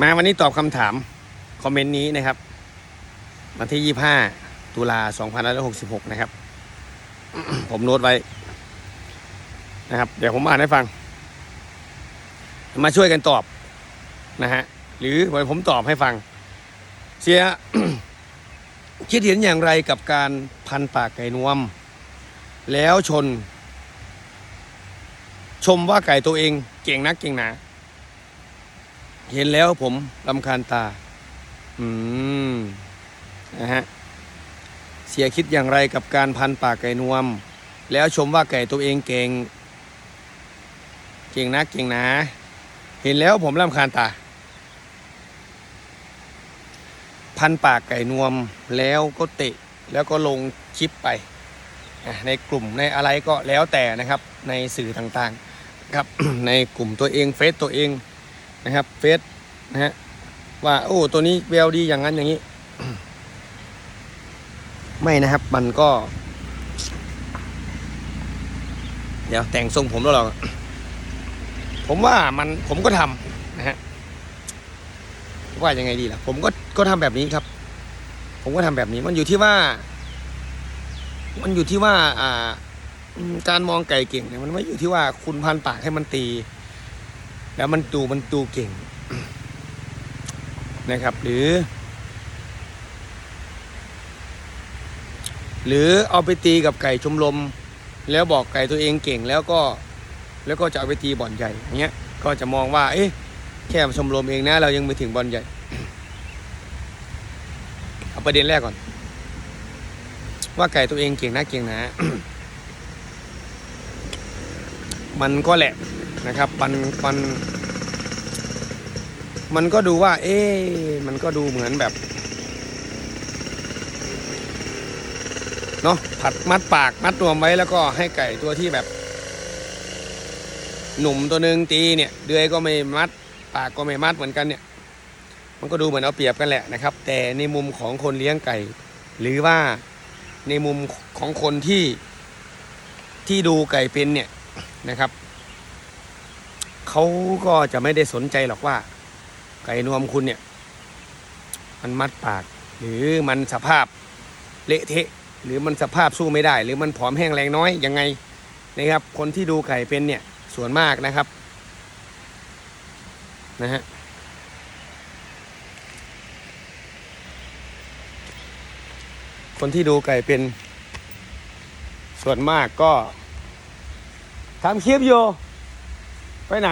มาวันนี้ตอบคำถาม คอมเมนต์นี้นะครับ วันที่ 25 ตุลา2566 นะครับ ผมโน้ตไว้นะครับ เดี๋ยวผมอ่านให้ฟัง มาช่วยกันตอบนะฮะ หรือวันผมตอบให้ฟัง เสียคิดเห็นอย่างไรกับการพันปากไก่นวม แล้วชน ชมว่าไก่ตัวเองเก่งนักเก่งหนา เห็นแล้วผมลำคาญตา อืม นะฮะ เสียคิดอย่างไรกับการพันปากไก่นวม แล้วชมว่าไก่ตัวเองเก่ง เก่งนักเก่งนาเห็นแล้วผมลำคาญตา พันปากไก่นวมแล้วก็เตะ แล้วก็ลงคลิปไป ในกลุ่มในอะไรก็แล้วแต่นะครับ ในสื่อต่างๆ ครับ ในกลุ่มตัวเองเฟซตัวเอง นะครับ เฟซนะฮะว่าโอ้ตัวนี้แววดีอย่างนั้นอย่างนี้ ไม่นะครับ มันก็ เดี๋ยวแต่งทรงผมแล้วหรอผมว่ามันผมก็ทำนะฮะว่ายังไงดีล่ะ ผมก็ก็ทำแบบนี้ครับ ผมก็ทำแบบนี้มันอยู่ที่ว่า มันอยู่ที่ว่า อ่า การมองไก่เก่งเนี่ยมันไม่อยู่ที่ว่าคุณพันปากให้มันตี แล้วมันดูมันดูเก่งนะครับ หรือ หรือเอาไปตีกับไก่ชมรมแล้วบอกไก่ตัวเองเก่งแล้วก็แล้วก็จะเอาไปตีบ่อนใหญ่เงี้ยก็จะมองว่า เอ๊ะแค่ชมรมเองนะเรายังไม่ถึงบ่อนใหญ่เอาประเด็นแรกก่อน ว่าไก่ตัวเองเก่งนะเก่งนะ มันก็แหละ นะครับมันมัน มันก็ดูว่า เอ๊มันก็ดูเหมือนแบบเนาะผัดมัดปากมัดรวมไว้แล้วก็ให้ไก่ตัวที่แบบ หนุ่มตัวหนึ่งตีเนี่ย เดือยก็ไม่มัด ปากก็ไม่มัดเหมือนกันเนี่ย มันก็ดูเหมือนเอาเปรียบกันแหละนะครับ แต่ในมุมของคนเลี้ยงไก่ หรือว่าในมุมของคนที่ที่ดูไก่เป็นเนี่ยนะครับ เขาก็จะไม่ได้สนใจหรอกว่า ไก่นวมคุณเนี่ย มันมัดปาก หรือมันสภาพเละเทะ หรือมันสภาพสู้ไม่ได้ หรือมันผอมแห้งแรงน้อยยังไงนะครับ คนที่ดูไก่เป็นเนี่ยส่วนมากนะครับนะฮะคนที่ดูไก่เป็นส่วนมากก็ทำคลิปอยู่ ไปไหน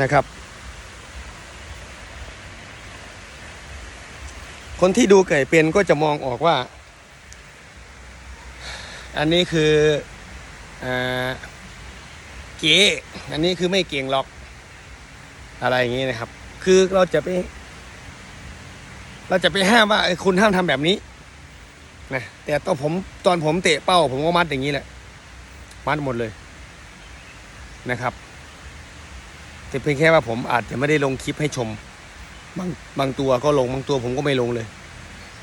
นะครับ คนที่ดูไก่เป็นก็จะมองออกว่า อันนี้คืออเก๋อันนี้คือไม่เก่งหรอก อะไรอย่างนี้นะครับ คือเราจะไป เราจะไปห้ามว่าเอ้คุณห้ามทำแบบนี้ นะแต่ตอนผมตอนผมเตะเป้า ผมก็มัดอย่างนี้แหละ มัดหมดเลยนะครับแต่เพียงแค่ว่าผมอาจจะไม่ได้ลงคลิปให้ชม บางบางตัวก็ลงบางตัวผมก็ไม่ลงเลย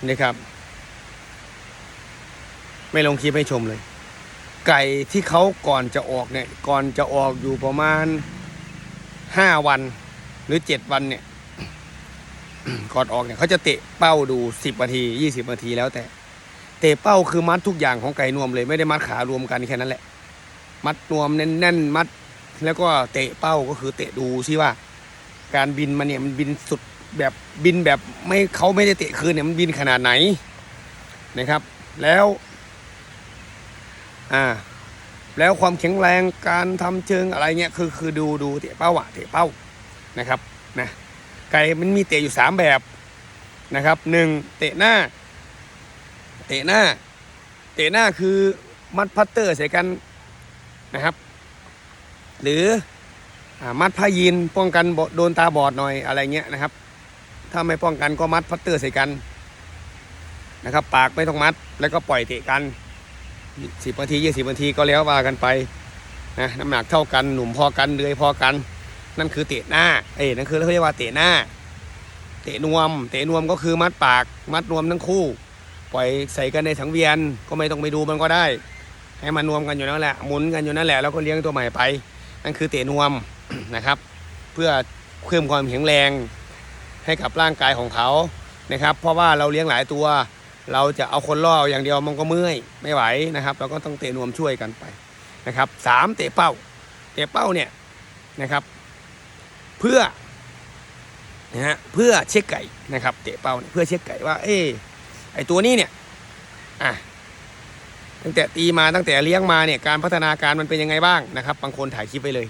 นะครับ ไม่ลงคลิปให้ชมเลย ไก่ที่เขาก่อนจะออกเนี่ย ก่อนจะออกอยู่ประมาณห้าวัน หรือเจ็ดวันเนี่ยก่อนออกเนี่ยเขาจะเตะเป้าดูสิบนาทียี่สิบนาทีแล้วแต่ เตะเป้าคือมัดทุกอย่างของไก่นวมเลย ไม่ได้มัดขารวมกันแค่นั้นแหละ มัดนวมแน่นๆมัด แล้วก็เตะเป้าก็คือเตะดูซิว่า การบินมันเนี่ยมันบินสุดแบบบินแบบไม่เขาไม่ได้เตะคืนเนี่ยมันบินขนาดไหนนะครับ แล้วอ่าแล้วความแข็งแรงการทำเชิงอะไรเงี้ยคือคือดูดูเตะเป้าอะเตะเป้านะครับนะไก่มันมีเตะอยู่สามแบบนะครับหนึ่งเตะหน้า เตะหน้า เตะหน้าคือมัดพัตเตอร์ใส่กันนะครับ หรือมัดผ้ายีนป้องกันโดนตาบอดหน่อยอะไรเงี้ยนะครับ ถ้าไม่ป้องกันก็มัดพัตเตอร์ใส่กันนะครับ ปากไม่ต้องมัดแล้วก็ปล่อยเตะกันสิบนาทียี่สิบนาทีก็แล้วว่ากันไปนะน้ำหนักเท่ากันหนุ่มพอกันเดือยพอกัน นั่นคือเตะหน้าเอ้นั่นคือเขาเรียกว่าเตะหน้า เตะนวม เตะนวมก็คือมัดปาก มัดนวมทั้งคู่ ปล่อยใส่กันในถังเวียนก็ไม่ต้องไปดูมันก็ได้ ให้มันนวมกันอยู่นั่นแหละหมุนกันอยู่นั่นแหละแล้วก็เลี้ยงตัวใหม่ไป นั่นคือเตะนวมนะครับ เพื่อเพิ่มความแข็งแรงให้กับร่างกายของเขานะครับ เพราะว่าเราเลี้ยงหลายตัว เราจะเอาคนล่ออย่างเดียวมันก็เมื่อยไม่ไหวนะครับ เราก็ต้องเตะนวมช่วยกันไปนะครับสามเตะเป้า เตะเป้าเนี่ยนะครับ เพื่อนะฮะเพื่อเช็คไก่นะครับ เตะเป้าเพื่อเช็คไก่ว่า เออ ไอตัวนี้เนี่ยอะตั้งแต่ตีมาตั้งแต่เลี้ยงมาเนี่ยการพัฒนาการมันเป็นยังไงบ้างนะครับ บางคนถ่ายคลิปไปเลย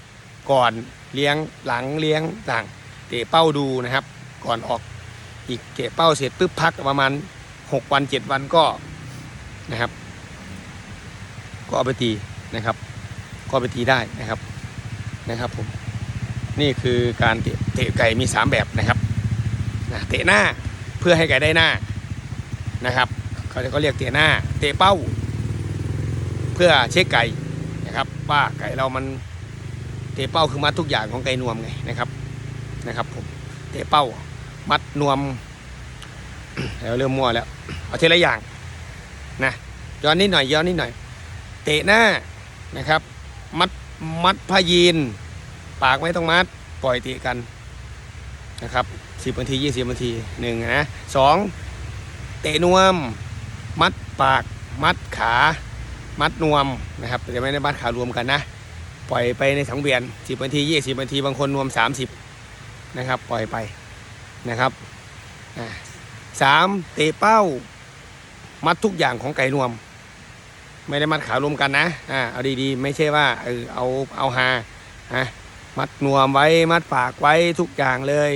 ก่อนเลี้ยงหลังเลี้ยงต่างเตะเป้าดูนะครับ ก่อนออกอีกเตะเป้าเสร็จปุ๊บพักประมาณหกวันเจ็ดวันก็นะครับ ก็เอาไปตีนะครับ ก็ไปตีได้นะครับนะครับผมนี่คือการเตะเตะไก่มี 3 แบบนะครับนะเตะหน้าเพื่อให้ไก่ได้หน้า นะครับเขาจะก็เรียกเตะหน้า เตะเป้า เพื่อเช็คไก่นะครับว่าไก่เรามันเตะเป้าคือมัดทุกอย่างของไก่นวมไงนะครับนะครับผมเตะเป้า มัดนวม แล้วเริ่มมั่วแล้ว เอาทีละอย่างนะย้อนนิดหน่อยย้อนนิดหน่อย เตะหน้านะครับ มัดมัดพยีน ปากไม่ต้องมัด ปล่อยเตะกันนะครับสิบนาทียี่สิบนาทีหนึ่งนะสอง ตะนวม มัดปาก มัดขา มัดนวมนะครับแต่ไม่ได้มัดขารวมกันนะ ปล่อยไปในสังเวียนสิบนาทียี่สิบนาทีบางคนนวมสามสิบนะครับ ปล่อยไปนะครับสามเตะเป้า มัดทุกอย่างของไก่นวม ไม่ได้มัดขารวมกันนะอ่าเอาดีๆ ไม่ใช่ว่าเออเอาเอาฮาฮะมัดนวมไว้มัดปากไว้ทุกอย่างเลย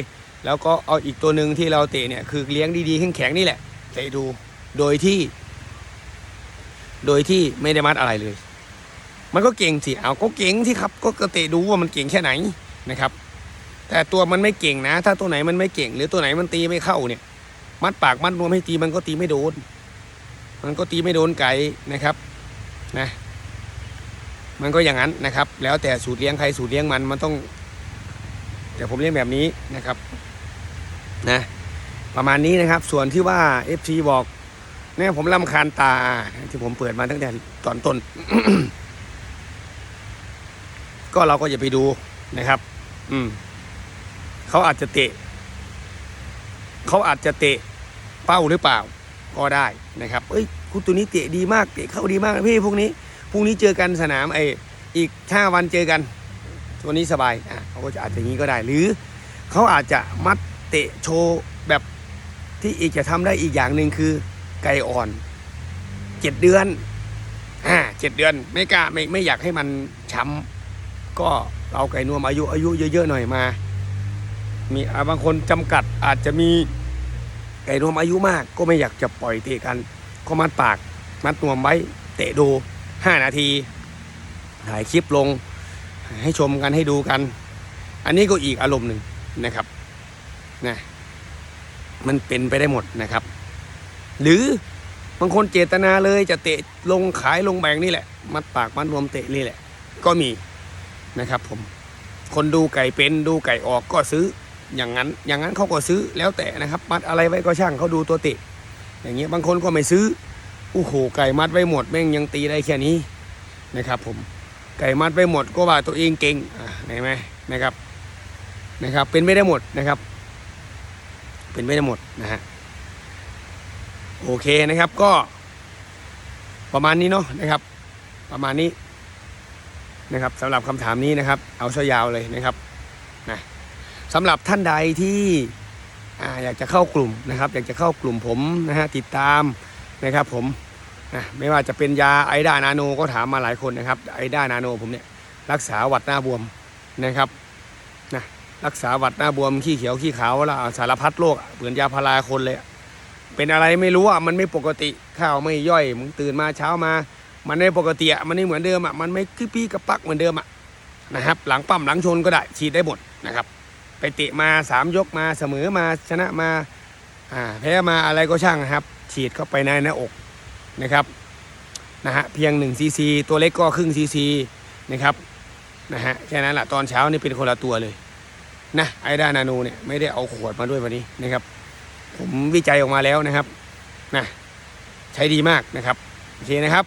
แล้วก็เอาอีกตัวหนึ่งที่เราเตะเนี่ยคือเลี้ยงดีๆแข็งๆนี่แหละ เตะดู โดยที่ โดยที่ไม่ได้มัดอะไรเลย มันก็เก่งสิเอาก็เก่งที่ครับ ก็กเตะดูว่ามันเก่งแค่ไหนนะครับ แต่ตัวมันไม่เก่งนะ ถ้าตัวไหนมันไม่เก่ง หรือตัวไหนมันตีไม่เข้าเนี่ย มัดปากมัดนวมให้ตีมันก็ตีไม่โดน มันก็ตีไม่โดนไก่นะครับ นะ มันก็อย่างนั้นนะครับ แล้วแต่สูตรเลี้ยงใครสูตรเลี้ยงมันมันต้อง แต่ผมเลี้ยงแบบนี้นะครับ นะ ประมาณนี้นะครับ ส่วนที่ว่า FC บอกเนี่ยผมลำคาญตา ที่ผมเปิดมาตั้งแต่ตอนต้น ก็เราก็อย่าไปดูนะครับ อืมเขาอาจจะเตะ เขาอาจจะเตะเป้าหรือเปล่า ก็ได้นะครับ เอ้ยคุณตัวนี้เตะดีมากเตะเข้าดีมากนะพี่พวกนี้พรุ่งนี้เจอกันสนามไออีกห้าวันเจอกันตัวนี้สบายอะเขาก็จะอาจจะอย่างนี้ก็ได้ หรือเขาอาจจะมัดเตะโชว์แบบ ที่อีกจะทำได้อีกอย่างหนึ่งคือ ไก่อ่อนเจ็ดเดือนอ่าเจ็ดเดือน ไม่กล้าไม่ไม่อยากให้มันช้ำก็เอาไก่นวมอายุอายุเยอะๆหน่อยมา มีบางคนจำกัดอาจจะมีไก่นวมอายุมาก ก็ไม่อยากจะปล่อยเตะกัน ก็มัดปาก มัดนวมไว้ เตะดู5นาทีถ่ายคลิปลง ให้ชมกันให้ดูกัน อันนี้ก็อีกอารมณ์หนึ่งนะครับนะ มันเป็นไปได้หมดนะครับ หรือบางคนเจตนาเลยจะเตะลงขายลงแบงนี่แหละ มัดปากมัดนวมเตะนี่แหละ ก็มีนะครับผม คนดูไก่เป็นดูไก่ออกก็ซื้ออย่างนั้น อย่างนั้นเขาก็ซื้อแล้วแต่นะครับ มัดอะไรไว้ก็ช่างเขาดูตัวเตะอย่างเงี้ยบางคนก็ไม่ซื้อโอ้โหไก่มัดไว้หมดแม่งยังตีได้แค่นี้นะครับ ผมไก่มัดไว้หมดก็ว่าตัวเองเก่งอ่าเห็นไหมนะครับนะครับ เป็นไม่ได้หมดนะครับ เป็นไม่ได้หมดนะฮะโอเคนะครับก็ ประมาณนี้เนาะนะครับ ประมาณนี้นะครับสำหรับคำถามนี้นะครับ เอาซะยาวเลยนะครับนะสำหรับท่านใดที่ออยากจะเข้ากลุ่มนะครับ อยากจะเข้ากลุ่มผมนะฮะติดตามนะครับ ผมนะไม่ว่าจะเป็นยาไอด้านาโนก็ถามมาหลายคนนะครับไอด้านาโนผมเนี่ยรักษาหวัดหน้าบวมนะครับ รักษาหวัดหน้าบวมขี้เขียวขี้ขาวล้วสารพัดโรคเหมือนยาพาราคนเลยเป็นอะไรไม่รู้อะมันไม่ปกติข้าวไม่ย่อยมึงตื่นมาเช้ามา มันไม่ปกติอะมันไม่เหมือนเดิมอะมันไม่คือปี้กระปักเหมือนเดิมอะนะครับ หลังปั๊มหลังชนก็ได้ฉีดได้หมดนะครับ ไปเตะมาสามยกมาเสมอมาชนะมาอ่าแพ้มาอะไรก็ช่างนะครับ ฉีดเข้าไปในหน้าอกนะครับนะฮะเพียง1ซีซีตัวเล็กก็ครึ่งซีซีนะครับนะฮะแค่นั้นแหละตอนเช้านี่เป็นคนละตัวเลย นะไอด้านาโนเนี่ยไม่ได้เอาขวดมาด้วยวันนี้นะครับ ผมวิจัยออกมาแล้วนะครับนะใช้ดีมากนะครับโอเคนะครับ